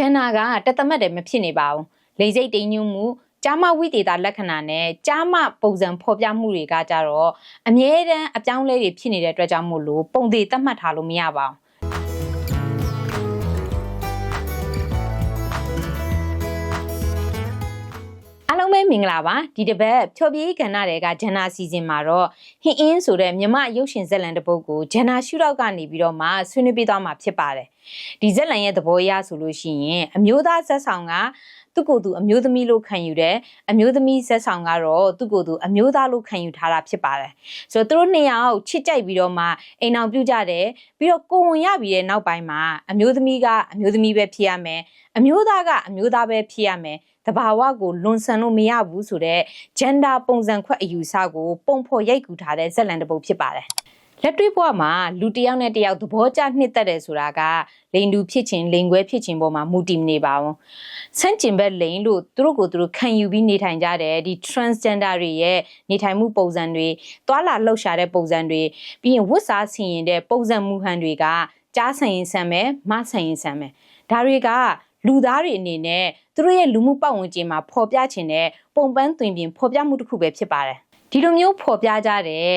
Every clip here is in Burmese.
ဂျန်နာကတသမတ်တယ်မဖြစ်နေပါဘူးလေစိတ်တိမ်ညွမှုကျားမဝိသေတာလက္ခဏာနဲ့ကျားမပုံစံဖော်ပြမှုတွေကကြတော့အမြဲတမ်းအပြောင်းလဲတွေဖြစ်နေတဲ့အတွက်ကြောင့်မို့လို့ပုံသေးသတ်မှတ်ထားလို့မရပါဘူးအားလုံးပဲမင်္ဂလာပါဒီတစ်ပတ်ဖြော်ပြေးကဏ္ဍတွေကဂျန်နာစီဇန်မှာတော့ဟင်းအင်းဆိုတဲ့မြမရုပ်ရှင်ဇက်လန်တစ်ပုဒ်ကိုဂျန်နာရှုထောက်ကနေပြီးတော့မှဆွေးနွေးပေးသွားမှာဖြစ်ပါတယ် ဒီဇက်လန်ရဲ့သဘောအရဆိုလို့ရှိရင်အမျိုးသားဇက်ဆောင်ကသူ့ကိုယ်သူအမျိုးသမီးလို့ခံယူတယ်အမျိုးသမီးဇက်ဆောင်ကတော့သူ့ကိုယ်သူအမျိုးသားလို့ခံယူထားတာဖြစ်ပါတယ်ဆိုတော့သူတို့နှစ်ယောက်ချစ်ကြိုက်ပြီးတော့မှအိမ်အောင်ပြုကြတယ်ပြီးတော့ကိုဝင်ရပြီးတဲ့နောက်ပိုင်းမှာအမျိုးသမီးကအမျိုးသမီးပဲဖြစ်ရမယ်အမျိုးသားကအမျိုးသားပဲဖြစ်ရမယ်တဘာဝကိုလွန်ဆန်လို့မရဘူးဆိုတော့ gender ပုံစံခွက်အယူဆကိုပုံဖော်ရိုက်ကူထားတဲ့ဇက်လန်တစ်ပုဒ်ဖြစ်ပါတယ် လက်တွေ့ဘဝမှာလူတစ်ယောက်နဲ့တစ်ယောက်သဘောကျနှစ်သက်တယ်ဆိုတာကလိန်တူဖြစ်ချင်းလိန်ခွဲဖြစ်ချင်းပေါ်မှာမူတည်မနေပါဘူးဆန့်ကျင်ဘက်လိန်လို့သူတို့ကိုယ်သူတို့ခံယူပြီးနေထိုင်ကြတယ်ဒီ transgender တွေရဲ့နေထိုင်မှုပုံစံတွေသွာလာလှုပ်ရှားတဲ့ပုံစံတွေပြီးရင်ဝတ်စားဆင်ရင်တဲ့ပုံစံမူဟန်တွေကကြားဆင်ရင်ဆန်မယ်မဆင်ရင်ဆန်မယ်ဒါတွေကလူသားတွေအနေနဲ့သူတို့ရဲ့လူမှုပတ်ဝန်းကျင်မှာဖော်ပြချင်တဲ့ပုံပန်းသွင်ပြင်ဖော်ပြမှုတစ်ခုပဲဖြစ်ပါတယ် ဒီလိုမျိုးဖော်ပြကြတဲ့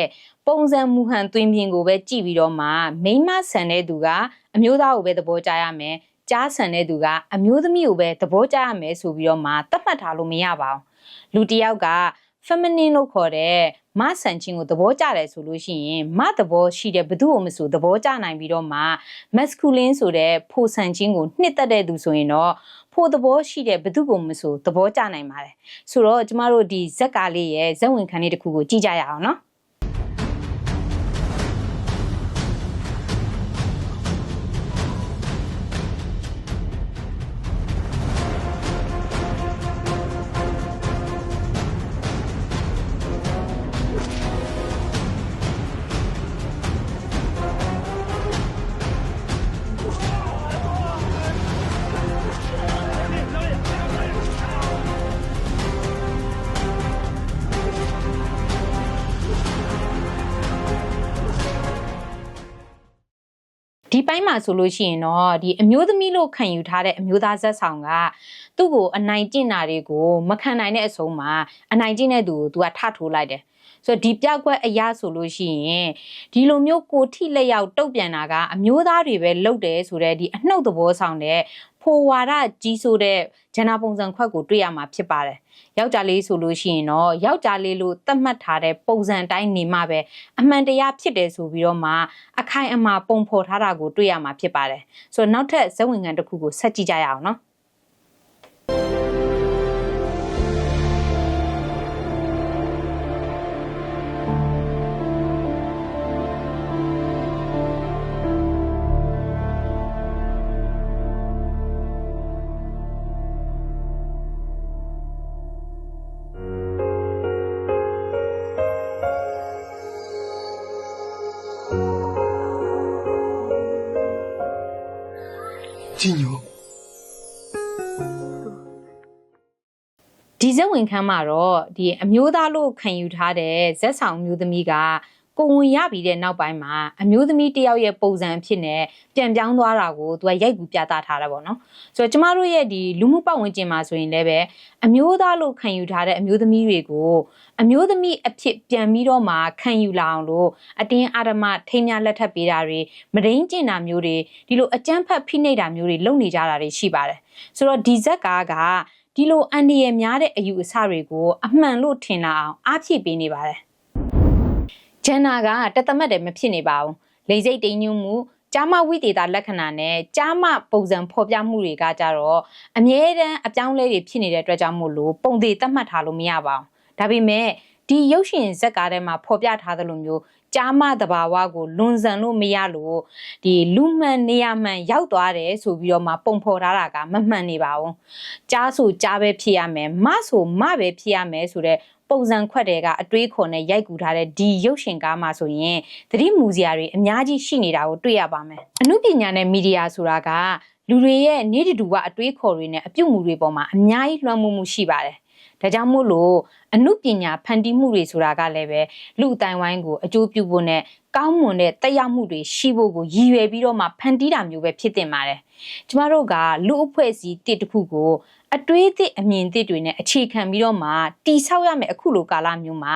ပုံစံမူဟန်သွင်ပြင်ကိုပဲကြည့်ပြီးတော့မှမိန်းမဆန်တဲ့သူကအမျိုးသားကိုပဲသဘောကျရမယ်ကြားဆန်တဲ့သူကအမျိုးသမီးကိုပဲသဘောကျရမယ်ဆိုပြီးတော့မှသတ်မှတ်ထားလို့မရပါဘူးလူတစ်ယောက်က feminine လို့ခေါ်တဲ့မဆန်ချင်းကိုသဘောကျတယ်ဆိုလို့ရှိရင်မသဘောရှိတဲ့ဘသူ့ကိုမဆိုသဘောကျနိုင်ပြီးတော့မှ masculine ဆိုတဲ့ဖိုဆန်ချင်းကိုနှစ်သက်တဲ့သူဆိုရင်တော့ ဖို့သဘောရှိတဲ့ဘသူ့ကိုမဆိုသဘောကျနိုင်ပါတယ်ဆိုတော့ကျမတို့ဒီဇက်ကားလေးရဲ့ဇက်ဝင်ခန်းလေးတစ်ခုကိုကြည့်ကြရအောင်နော် ဒီပိုင်းမှာဆိုလို့ရှိရင်တော့ဒီအမျိုးသမီးလို့ခံယူထားတဲ့အမျိုးသားဇက်ဆောင်ကသူ့ကိုအနိုင်ကျင့်တာတွေကိုမခံနိုင်တဲ့အဆုံးမှာအနိုင်ကျင့်တဲ့သူကို तू ကထထိုးလိုက်တယ် ဆိုတော့ဒီပြောက်ကွက်အရာဆိုလို့ရှိရင်ဒီလိုမျိုးကိုထိလက်ရောက်တုတ်ပြန်တာကအမျိုးသားတွေပဲလုပ်တယ်ဆိုတော့ဒီအနှုတ်သဘောဆောင်တဲ့ဖိုဝါဒကြီးဆိုတဲ့ဂျန်နာပုံစံခွက်ကိုတွေ့ရမှာဖြစ်ပါတယ်ယောက်ျားလေးဆိုလို့ရှိရင်တော့ယောက်ျားလေးလို့သတ်မှတ်ထားတဲ့ပုံစံတိုင်းနေမှပဲအမှန်တရားဖြစ်တယ်ဆိုပြီးတော့မှအခိုင်အမာပုံဖော်ထားတာကိုတွေ့ရမှာဖြစ်ပါတယ်ဆိုတော့နောက်ထပ်ဇဝင်ငံတစ်ခုကိုဆက်ကြည့်ကြရအောင်နော် ကြည်ညိုဒီဇက်ဝင်ခန်းမှာတော့ဒီအမျိုးသားလို့ခံယူထားတဲ့ဇက်ဆောင်မျိုးသမီးက ကိုဝင်ရပြီးတဲ့နောက်ပိုင်းမှာအမျိုးသမီးတယောက်ရဲ့ပုံစံအဖြစ်နဲ့ပြန်ပြောင်းသွားတာကိုသူကရိုက်ကူပြသထားတာပေါ့နော်ဆိုတော့ကျမတို့ရဲ့ဒီလူမှုပတ်ဝန်းကျင်မှာဆိုရင်လည်းပဲအမျိုးသားလို့ခံယူထားတဲ့အမျိုးသမီးတွေကိုအမျိုးသမီးအဖြစ်ပြန်ပြီးတော့မှခံယူလာအောင်လို့အတင်းအာရမထိမ်းများလက်ထပ်ပေးတာတွေမရင်းကျင်တာမျိုးတွေဒီလိုအကြမ်းဖက်ဖိနှိပ်တာမျိုးတွေလုပ်နေကြတာတွေရှိပါတယ်ဆိုတော့ဒီဇက်ကားကဒီလိုအန်ဒီရဲ့များတဲ့အယူအဆတွေကိုအမှန်လို့ထင်လာအောင်အားဖြည့်ပေးနေပါတယ်။ ဂျန်နာကတသမတ်တယ်မဖြစ်နေပါဘူး။လေစိတ်တိမ်ညွမှုကြားမဝိသေတာလက္ခဏာနဲ့ကြားမပုံစံဖော်ပြမှုတွေကကြတော့အမြဲတမ်းအပြောင်းလဲတွေဖြစ်နေတဲ့အတွက်ကြောင့်မို့လို့ပုံသေးသတ်မှတ်ထားလို့မရပါဘူး။ဒါပေမဲ့ဒီရုပ်ရှင်ဇက်ကားထဲမှာဖော်ပြထားသလိုမျိုးကြားမတဘာဝကိုလွန်ဆန်လို့မရလို့ဒီလူမှန်နေရမှန်ရောက်သွားတယ်ဆိုပြီးတော့မှပုံဖော်ထားတာကမမှန်နေပါဘူး။ကြားဆိုကြားပဲဖြစ်ရမယ်မဆိုမပဲဖြစ်ရမယ်ဆိုတော့ ပုံစံခွက်တွေကအတွေးခေါ်နဲ့ရိုက်ကူထားတဲ့ဒီရုပ်ရှင်ကားမှာဆိုရင်သတိမူစရာတွေအများကြီးရှိနေတာကိုတွေ့ရပါမယ်။အမှုပညာနဲ့မီဒီယာဆိုတာကလူတွေရဲ့နေတတူကအတွေးခေါ်တွေနဲ့အပြုတ်မှုတွေပေါ်မှာအများကြီးလွှမ်းမိုးမှုရှိပါတယ်။ဒါကြောင့်မို့လို့ အမှုပညာဖန်တီးမှုတွေဆိုတာကလည်းပဲလူအတိုင်းဝိုင်းကိုအကျိုးပြုဖို့နဲ့ကောင်းမွန်တဲ့တက်ရောက်မှုတွေရှိဖို့ကိုရည်ရွယ်ပြီးတော့မှဖန်တီးတာမျိုးပဲဖြစ်တင်ပါတယ်ကျမတို့ကလူအဖွဲ့အစည်းတစ်တစ်ခုကိုအတွေးအသည့်အမြင်သစ်တွေနဲ့အခြေခံပြီးတော့မှတိဆောက်ရမယ်အခုလိုကာလမျိုးမှာ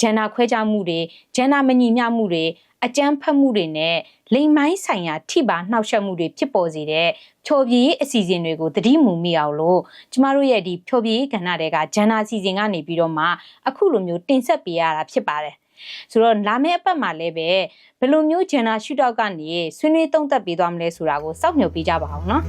ဂျန်နာခွဲခြားမှုတွေဂျန်နာမညီမျှမှုတွေအကြမ်းဖက်မှုတွေနဲ့လိမ်မိုင်းဆိုင်ရာထိပါနှောက်ယှက်မှုတွေဖြစ်ပေါ်စေတဲ့ဖြော်ပြရေးအစီအစဉ်တွေကိုတတိမူမိအောင်လို့ကျမတို့ရဲ့ဒီဖြော်ပြရေးကဏ္ဍတွေကဂျန်နာအစီအစဉ်ကနေပြီးတော့မှအခုလိုမျိုးတင်ဆက်ပေးရတာဖြစ်ပါတယ်ဆိုတော့လာမယ့်အပတ်မှာလည်းပဲဘယ်လိုမျိုးဂျန်နာရှုထောက်ကနေဆွေးနွေးသုံးသပ်ပေးသွားမလဲဆိုတာကိုစောင့်မျှော်ပေးကြပါအောင်နော်